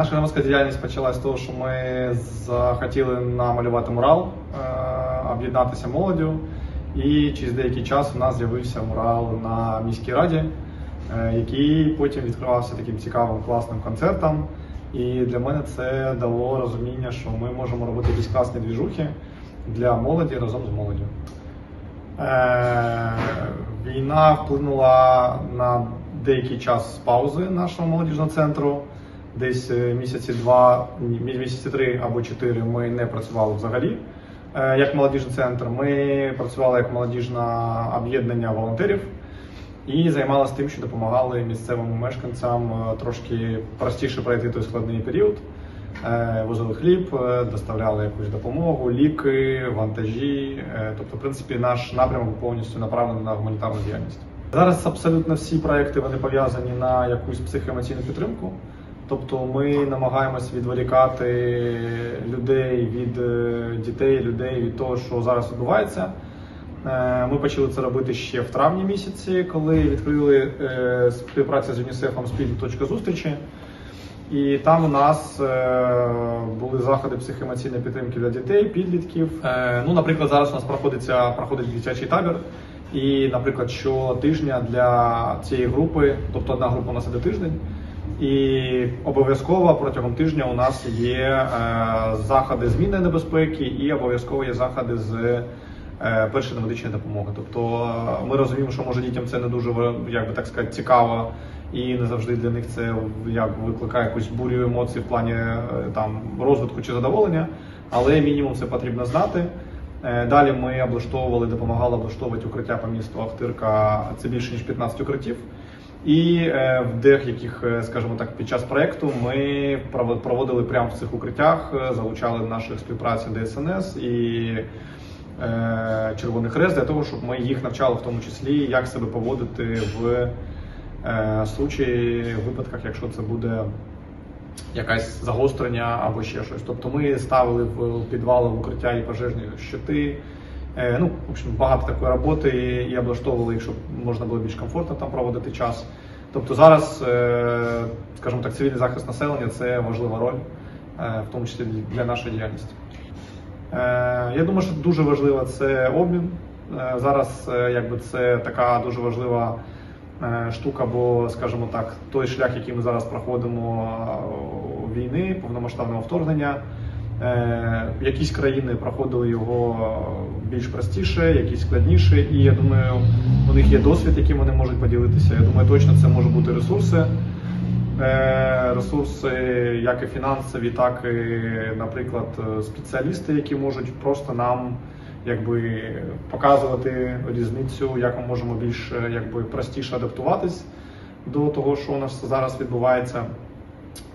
Наша громадська діяльність почалась з того, що ми захотіли намалювати мурал, е, об'єднатися молоддю. І через деякий час у нас з'явився мурал на міській раді, е, який потім відкривався таким цікавим класним концертом. І для мене це дало розуміння, що ми можемо робити якісь класні двіжухи для молоді разом з молоддю. Е, Війна вплинула на деякий час паузи нашого молодіжного центру. Десь е, місяці два, місяці три або чотири ми не працювали взагалі е, як молодіжний центр. Ми працювали як молодіжне об'єднання волонтерів і займалися тим, що допомагали місцевим мешканцям е, трошки простіше пройти той складний період. Возили хліб, доставляли якусь допомогу, ліки, вантажі. Тобто, в принципі, наш напрямок повністю направлений на гуманітарну діяльність. Зараз абсолютно всі проекти вони пов'язані на якусь психоемоційну підтримку. Тобто ми намагаємось відволікати людей від е, дітей, людей від того, що зараз відбувається. Е, Ми почали це робити ще в травні місяці, коли відкрили е, співпрацю з ЮНІСЕФом спільну точку зустрічі. І там у нас були заходи психоемоційної підтримки для дітей, підлітків. Ну, наприклад, зараз у нас проходиться проходить дитячий табір. І, наприклад, щотижня для цієї групи, тобто одна група у нас іде тиждень, і обов'язково протягом тижня у нас є е, заходи змінної небезпеки і обов'язково є заходи з е, першої медичної допомоги. Тобто е, ми розуміємо, що може дітям це не дуже як би так сказати, цікаво, і не завжди для них це як викликає якусь бурю емоцій в плані е, там розвитку чи задоволення, але мінімум це потрібно знати. Е, Далі ми облаштовували, допомагали облаштовувати укриття по місту Ахтирка. Це більше ніж 15 укриттів. І е, в деяких, е, скажімо так, під час проекту ми проводили прямо в цих укриттях, е, залучали нашої співпраці ДСНС і Червоний Хрест для того, щоб ми їх навчали в тому числі, як себе поводити в случаї, в випадках, якщо це буде якесь загострення або ще щось. Тобто ми ставили в підвали в укриття і пожежні щити. Е, Ну, в общем, багато такої роботи і облаштовували, їх, щоб можна було більш комфортно там проводити час. Тобто зараз, е, скажімо так, цивільний захист населення це важлива роль, е, в тому числі для нашої діяльності. Я думаю, що дуже важливо це обмін. Зараз якби це така дуже важлива штука, бо, скажімо так, той шлях, який ми зараз проходимо війни, повномасштабного вторгнення. Е, Якісь країни проходили його більш простіше, якісь складніше, і я думаю, у них є досвід, яким вони можуть поділитися. Я думаю, точно це можуть бути ресурси. Е, Ресурси, як і фінансові, так і, наприклад, спеціалісти, які можуть просто нам якби показувати різницю, як ми можемо більш якби простіше адаптуватись до того, що у нас зараз відбувається.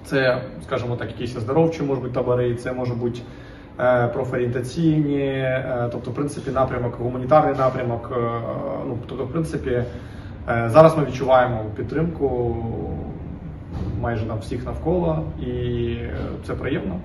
Це, скажімо так, якісь оздоровчі можуть бути табори, це може бути е, профорієнтаційні, е, тобто, в принципі, напрямок, гуманітарний напрямок. е, Ну, тобто, в принципі, зараз ми відчуваємо підтримку майже на всіх навколо, і це приємно.